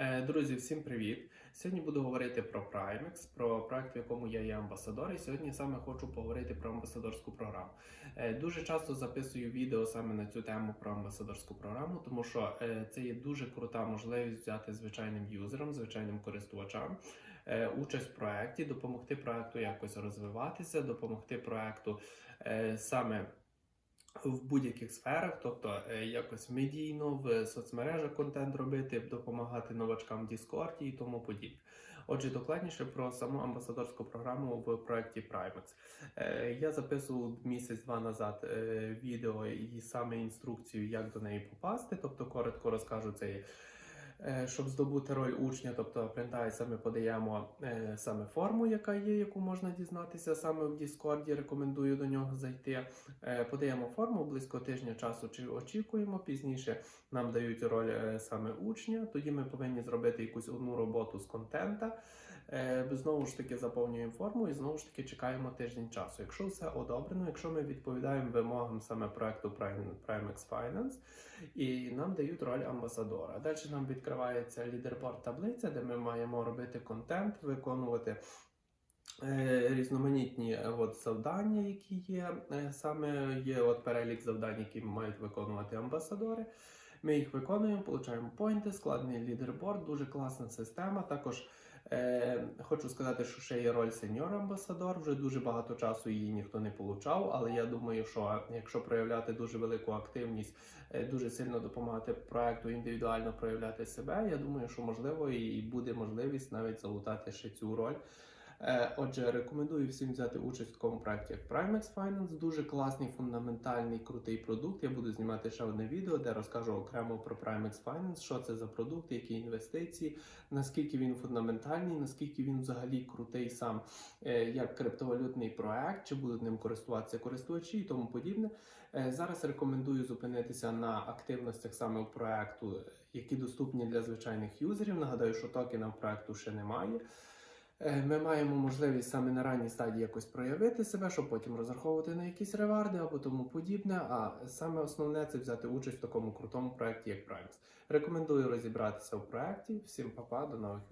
Е, Друзі, всім привіт! Сьогодні буду говорити про Primex, про проект, в якому я є амбасадор. І сьогодні саме хочу поговорити про амбасадорську програму. Е, Дуже часто записую відео саме на цю тему про амбасадорську програму, тому що е, це є дуже крута можливість взяти звичайним юзерам, звичайним користувачам участь в проекті, допомогти проекту якось розвиватися, допомогти проекту саме в будь-яких сферах, тобто е, якось медійно в соцмережах контент робити, допомагати новачкам в Діскорді і тому подібне. Отже, докладніше про саму амбасадорську програму в проєкті Primex. Е, Я записував місяць-два назад е, відео і саме інструкцію, як до неї попасти. Тобто, коротко розкажу це. Е, Щоб здобути роль учня, тобто пам'ятається, ми подаємо е, саме форму, яка є, яку можна дізнатися саме в Діскорді. рекомендую до нього зайти. Е, Подаємо форму близько тижня часу чи очікуємо. Пізніше нам дають роль саме учня. Тоді ми повинні зробити якусь одну роботу з контента. Е, Знову ж таки заповнюємо форму і знову ж таки чекаємо тиждень часу. Якщо все одобрено, якщо ми відповідаємо вимогам саме проекту Prime- Primex Finance, і нам дають роль амбасадора. Далі нам відкривається лідерборд таблиця, де ми маємо робити контент, виконувати. е, Різноманітні е, от, завдання, які є, саме є от перелік завдань, які мають виконувати амбасадори. Ми їх виконуємо, получаємо поінти, складний лідерборд, дуже класна система. Також е, хочу сказати, що ще є роль сеньор амбасадор. Вже дуже багато часу її ніхто не получав, але я думаю, що якщо проявляти дуже велику активність, е, дуже сильно допомагати проекту індивідуально проявляти себе, я думаю, що можливо і буде можливість навіть залутати ще цю роль. Е, Отже, рекомендую всім взяти участь в такому проєкті, як Primex Finance. Дуже класний, фундаментальний, крутий продукт. Я буду знімати ще одне відео, де розкажу окремо про Primex Finance, що це за продукт, які інвестиції, наскільки він фундаментальний, наскільки він взагалі крутий сам е, як криптовалютний проект, чи будуть ним користуватися користувачі і тому подібне. Е, Зараз рекомендую зупинитися на активностях саме проекту, які доступні для звичайних юзерів. Нагадаю, що токена проекту ще немає. Е, Ми маємо можливість саме на ранній стадії якось проявити себе, щоб потім розраховувати на якісь реварди або тому подібне. А саме основне це взяти участь в такому крутому проєкті, як Primes. Рекомендую розібратися в проєкті. Всім па-па, до нових.